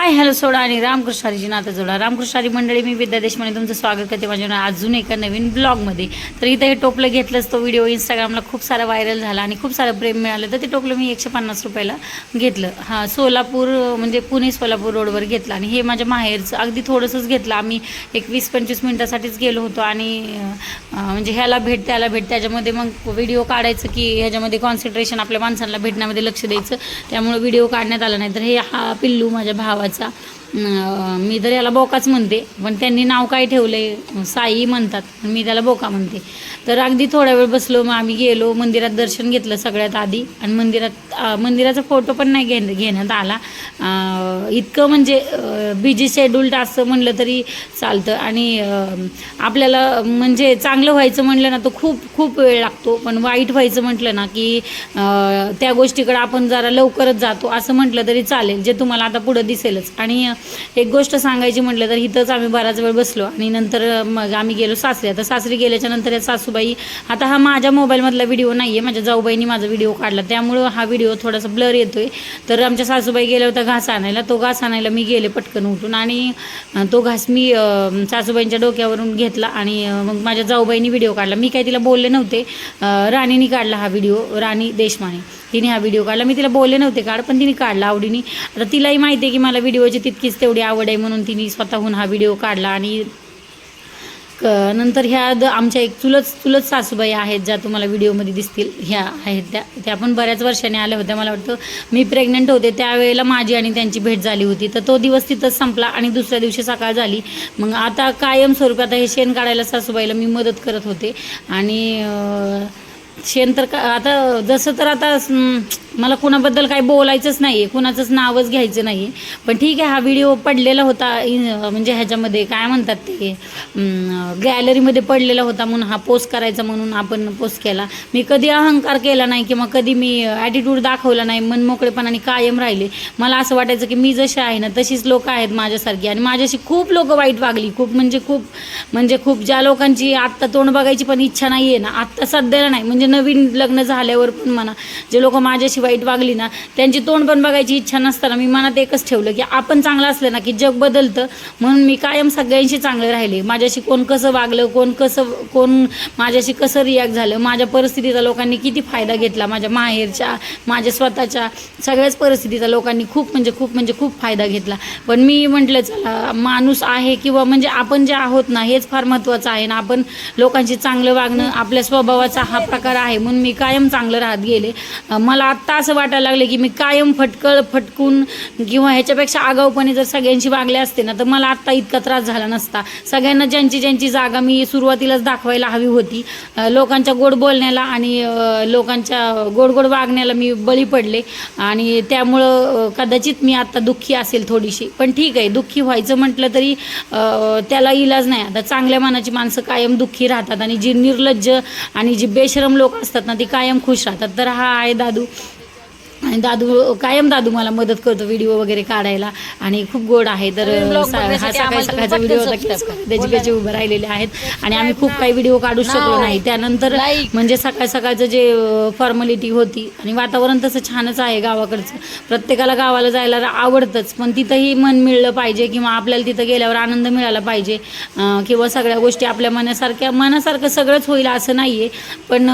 Hi hello सोडा आणि रामकृष्णारीची नातं जोडा. रामकृष्णारी मंडळी मी विद्या देशमाने तुमचं स्वागत करते माझ्या अजून एका नवीन ब्लॉगमध्ये. तर इथं हे टोपलं घेतलंच तो व्हिडिओ इंस्टाग्रामला खूप सारा व्हायरल झाला आणि खूप सारं प्रेम मिळालं. तर ते टोपलं मी एकशे पन्नास रुपयाला घेतलं. हां सोलापूर म्हणजे पुणे सोलापूर रोडवर घेतलं आणि हे माझ्या माहेरचं. अगदी थोडंसंच घेतलं. आम्ही एक वीस पंचवीस मिनटासाठीच गेलो होतो आणि म्हणजे ह्याला भेट त्याला भेट. त्याच्यामध्ये मग व्हिडिओ काढायचं की ह्याच्यामध्ये कॉन्सन्ट्रेशन आपल्या माणसांना भेटण्यामध्ये लक्ष द्यायचं. त्यामुळे व्हिडिओ काढण्यात आला नाही. तर हे हा पिल्लू माझ्या भावाचा 家。मी तर याला बोकाच म्हणते पण त्यांनी नाव काय ठेवलंय साई म्हणतात मी त्याला बोका म्हणते. तर अगदी थोडा वेळ बसलो मग आम्ही गेलो मंदिरात दर्शन घेतलं सगळ्यात आधी आणि मंदिरात मंदिराचा फोटो पण नाही घेण घेण्यात आला. इतकं म्हणजे बिजी शेड्यूल्ड असं म्हणलं तरी चालतं. आणि आपल्याला म्हणजे चांगलं व्हायचं म्हणलं ना तर खूप खूप वेळ लागतो. पण वाईट व्हायचं म्हटलं ना की त्या गोष्टीकडे आपण जरा लवकरच जातो असं म्हटलं तरी चालेल जे तुम्हाला आता पुढं दिसेलच. आणि एक गोष्ट सांगायची म्हटलं तर इथंच आम्ही बराच वेळ बसलो आणि नंतर मग आम्ही गेलो सासरी. आता सासरी गेल्याच्यानंतर या सासूबाई आता हा माझ्या मोबाईलमधला व्हिडिओ नाही आहे माझ्या जाऊबाईंनी माझा व्हिडिओ काढला. त्यामुळं हा व्हिडिओ थोडासा ब्लर येतोय. तर आमच्या सासूबाई गेल्या होत्या घास आणायला. तो घास आणायला मी गेले पटकन उठून आणि तो घास मी सासूबाईंच्या डोक्यावरून घेतला आणि मग माझ्या जाऊबाईंनी व्हिडिओ काढला. मी काही तिला बोलले नव्हते. राणीने राणीनी काढला हा व्हिडिओ राणी देशमाने. तिने हा व्हिडिओ काढला. मी तिला बोलले नव्हते काढ पण तिने काढला आवडीने. आता तिलाही माहिती आहे की मला व्हिडिओची तितकीच तेवढी आवड आहे म्हणून तिने स्वतःहून हा व्हिडिओ काढला आणि क नंतर ह्या द आमच्या एक चुलत चुलत सासूबाई आहेत ज्या तुम्हाला व्हिडिओमध्ये दिसतील ह्या आहेत त्या. त्या पण बऱ्याच वर्षांनी आल्या होत्या. मला वाटतं मी प्रेग्नंट होते त्यावेळेला माझी आणि त्यांची भेट झाली होती. तर तो दिवस तिथंच संपला आणि दुसऱ्या दिवशी सकाळ झाली. मग आता कायमस्वरूपी आता हे शेण काढायला सासूबाईला मी मदत करत होते. आणि शेण तर का आता जसं तर आता हम्म, मला कुणाबद्दल काही बोलायचंच नाही आहे कुणाचंच नावच घ्यायचं नाही पण ठीक आहे हा व्हिडिओ पडलेला होता म्हणजे ह्याच्यामध्ये काय म्हणतात ते गॅलरीमध्ये पडलेला होता म्हणून हा पोस्ट करायचा म्हणून आपण पोस्ट केला. मी कधी अहंकार केला नाही किंवा कधी मी ॲटिट्यूड दाखवला नाही मन मोकळेपणाने कायम राहिले. मला असं वाटायचं की मी जशी आहे ना तशीच लोक आहेत माझ्यासारखी. आणि माझ्याशी खूप लोक वाईट वागली खूप म्हणजे खूप म्हणजे खूप ज्या लोकांची आत्ता तोंड बघायची पण इच्छा नाही आहे ना आत्ता सध्याला नाही. म्हणजे नवीन लग्न झाल्यावर पण म्हणा जे लोक माझ्याशी वाईट वागली ना त्यांची तोंड पण बघायची इच्छा नसताना मी मनात एकच ठेवलं की आपण चांगलं असलं ना की जग बदलतं. म्हणून मी कायम सगळ्यांशी चांगलं राहिले. माझ्याशी कोण कसं वागलं कोण कसं कोण माझ्याशी कसं रिॲक्ट झालं माझ्या परिस्थितीचा लोकांनी किती फायदा घेतला माझ्या माहेरच्या माझ्या स्वतःच्या सगळ्याच परिस्थितीचा लोकांनी खूप म्हणजे खूप म्हणजे खूप फायदा घेतला. पण मी म्हटलं चला माणूस आहे किंवा म्हणजे आपण जे आहोत ना हेच फार महत्त्वाचं आहे ना आपण लोकांशी चांगलं वागणं आपल्या स्वभावाचा हा प्रकार आहे. म्हणून मी कायम चांगलं राहत गेले. मला आत्ता असं वाटायला लागले की मी कायम फटकळ फटकून किंवा ह्याच्यापेक्षा आगाऊपणे जर सगळ्यांशी वागले असते ना तर मला आत्ता इतका त्रास झाला नसता. सगळ्यांना ज्यांची ज्यांची जागा मी सुरुवातीलाच दाखवायला हवी होती लोकांच्या गोड बोलण्याला आणि लोकांच्या गोड गोड वागण्याला मी बळी पडले. आणि त्यामुळं कदाचित मी आत्ता दुःखी असेल थोडीशी. पण ठीक आहे दुःखी व्हायचं म्हटलं तरी त्याला इलाज नाही. आता चांगल्या मनाची माणसं कायम दुःखी राहतात आणि जी निर्लज्ज आणि जी बेशरम लोक असतात ना ती कायम खुश राहतात. तर हा आहे दादू. आणि दादू कायम दादू मला मदत करतो व्हिडिओ वगैरे काढायला. आणि खूप गोड आहे. तर हा सकाळी सकाळचा व्हिडिओ होता. त्याची उभं राहिलेले आहेत. आणि आम्ही खूप काही व्हिडिओ काढू शकलो नाही. त्यानंतर. म्हणजे सकाळ सकाळचं जे फॉर्मॅलिटी होती आणि वातावरण तसं छानच आहे गावाकडचं. प्रत्येकाला गावाला जायला आवडतंच. पण तिथंही मन मिळलं पाहिजे किंवा आपल्याला तिथं गेल्यावर आनंद मिळाला पाहिजे. किंवा सगळ्या गोष्टी आपल्या मनासारख्या मनासारखं सगळंच होईल असं नाही आहे पण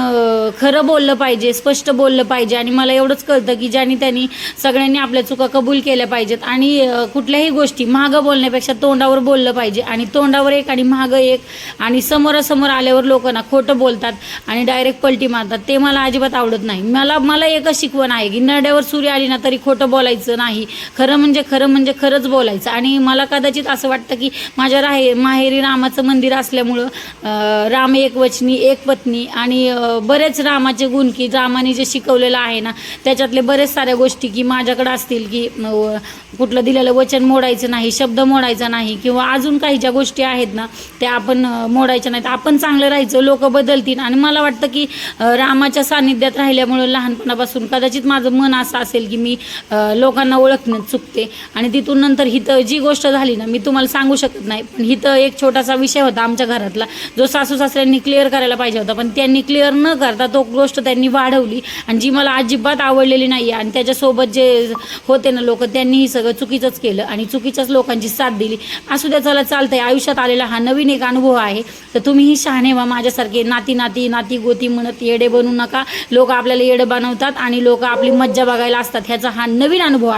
खरं बोललं पाहिजे स्पष्ट बोललं पाहिजे. आणि मला एवढंच कळतं की ज्यांनी त्यांनी सगळ्यांनी आपल्या चुका कबूल केल्या पाहिजेत. आणि कुठल्याही गोष्टी मागं बोलण्यापेक्षा तोंडावर बोललं पाहिजे. आणि तोंडावर एक आणि मागं एक आणि समोरासमोर आल्यावर लोक ना खोटं बोलतात आणि डायरेक्ट पलटी मारतात. ते मला अजिबात आवडत नाही. मला मला एकच शिकवण आहे की नड्यावर सूर्य आली ना तरी खोटं बोलायचं नाही. खरं म्हणजे खरं म्हणजे खरंच बोलायचं. आणि मला कदाचित असं वाटतं की माझ्या राहे माहेरी रामाचं मंदिर असल्यामुळं राम एक वचनी एक पत्नी आणि बरेच रामाचे गुण की रामाने जे शिकवलेलं आहे ना त्याच्यातले बरेच साऱ्या गोष्टी की माझ्याकडं असतील की कुठलं दिलेलं वचन मोडायचं नाही शब्द मोडायचा नाही किंवा अजून काही ज्या गोष्टी आहेत ना त्या आपण मोडायच्या नाहीत. आपण चांगलं राहायचं लोक बदलतील. आणि मला वाटतं की रामाच्या सान्निध्यात राहिल्यामुळं लहानपणापासून कदाचित माझं मन असं असेल की मी लोकांना ओळखणं चुकते. आणि तिथून नंतर हिथं जी गोष्ट झाली ना मी तुम्हाला सांगू शकत नाही. पण हिथं एक छोटासा विषय होता आमच्या घरातला. जो सासू सासऱ्यांनी क्लिअर करायला पाहिजे होता. पण त्यांनी क्लिअर न करता तो गोष्ट त्यांनी वाढवली. आणि जी मला अजिबात आवडलेली नाही आणि त्याच्यासोबत जे होते ना लोक त्यांनी ही सगळं चुकीचंच केलं आणि चुकीच्याच लोकांची साथ दिली. असू द्या चला चालतंय. आयुष्यात आलेला हा नवीन एक अनुभव आहे. तर तुम्हीही शहाणे व्हा माझ्यासारखे. नाती नाती नाती गोती म्हणत येडे बनू नका. लोक आपल्याला येडे बनवतात आणि लोक आपली मज्जा बघायला असतात. ह्याचा हा नवीन अनुभव आहे.